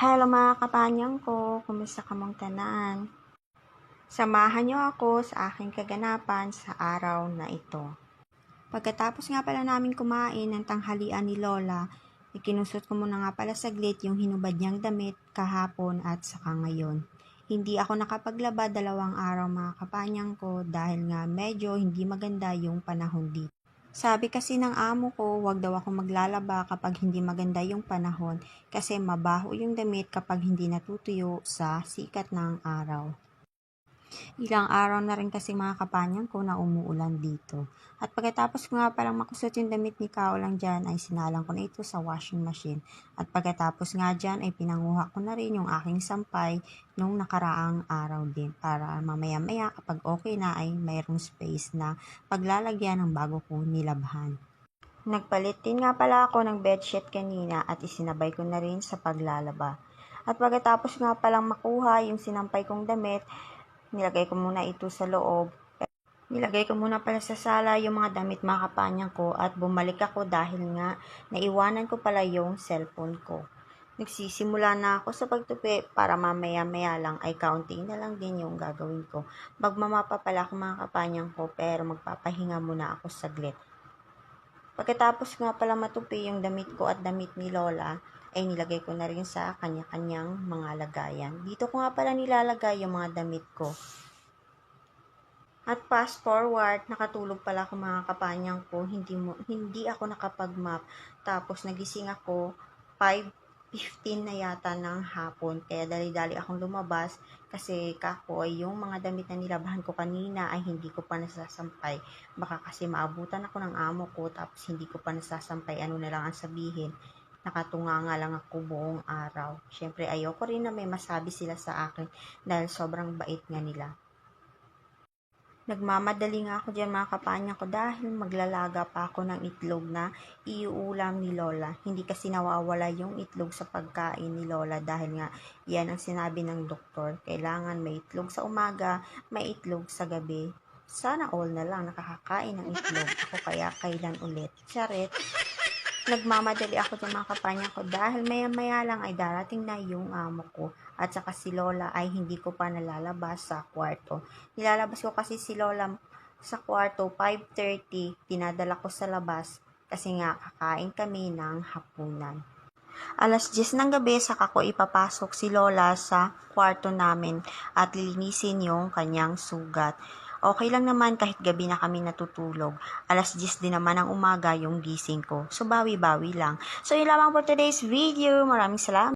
Hello mga kapanyang ko, kumusta ka mong tanan? Samahan niyo ako sa aking kaganapan sa araw na ito. Pagkatapos nga pala namin kumain ng tanghalian ni Lola, ikinusot ko muna nga pala saglit yung hinubad niyang damit kahapon at saka ngayon. Hindi ako nakapaglaba dalawang araw mga kapanyang ko dahil nga medyo hindi maganda yung panahon dito. Sabi kasi ng amo ko, wag daw ako maglalaba kapag hindi maganda yung panahon kasi mabaho yung damit kapag hindi natutuyo sa sikat ng araw. Ilang araw na rin kasi mga kapanyang ko na umuulan dito. At pagkatapos ko nga palang makusot yung damit ni Kao lang dyan ay sinalang ko na ito sa washing machine. At pagkatapos nga dyan ay pinanguha ko na rin yung aking sampay nung nakaraang araw din para mamaya-maya kapag okay na ay mayroong space na paglalagyan ng bago ko nilabhan. Nagpalit din nga pala ako ng bedsheet kanina at isinabay ko na rin sa paglalaba. At pagkatapos nga palang makuha yung sinampay kong damit, nilagay ko muna ito sa loob. Nilagay ko muna pala sa sala yung mga damit mga ko at bumalik ako dahil nga naiwanan ko pala yung cellphone ko. Nagsisimula na ako sa pagtupi para mamaya-maya lang ay counting na lang din yung gagawin ko. Magmamapa pala ako mga kapanyang ko pero magpapahinga muna ako saglit. Pagkatapos nga pala matupi yung damit ko at damit ni Lola, ay nilagay ko na rin sa kanya-kanyang mga lagayan. Dito ko nga pala nilalagay yung mga damit ko. At fast forward, nakatulog pala ako mga kapanyang ko, hindi, mo, hindi ako nakapag-map. Tapos nagising ako 5.15 na yata ng hapon. Kaya dali-dali akong lumabas kasi kako ay yung mga damit na nilabahan ko kanina ay hindi ko pa nasasampay. Baka kasi maabutan ako ng amo ko tapos hindi ko pa nasasampay. Ano na lang ang sabihin nakatunga nga lang ako buong araw. Siyempre, ayoko rin na may masabi sila sa akin dahil sobrang bait nga nila. Nagmamadali nga ako dyan mga kapanya ko dahil maglalaga pa ako ng itlog na iuulam ni Lola. Hindi kasi nawawala yung itlog sa pagkain ni Lola dahil nga yan ang sinabi ng doktor. Kailangan may itlog sa umaga, may itlog sa gabi. Sana all na lang nakakakain ng itlog. Ako kaya kailan ulit. Charet nagmamadali ako dyan mga kapanya ko dahil maya-maya lang ay darating na yung amo ko at saka si Lola ay hindi ko pa nalalabas sa kwarto. Nilalabas ko kasi si Lola sa kwarto 5.30, dinadala ko sa labas kasi nga kakain kami ng hapunan. Alas 10 ng gabi saka ko ipapasok si Lola sa kwarto namin at lilinisin yung kanyang sugat. Okay lang naman kahit gabi na kami natutulog. Alas 10 din naman ng umaga yung gising ko. So, bawi-bawi lang. So, yun lamang for today's video. Maraming salamat.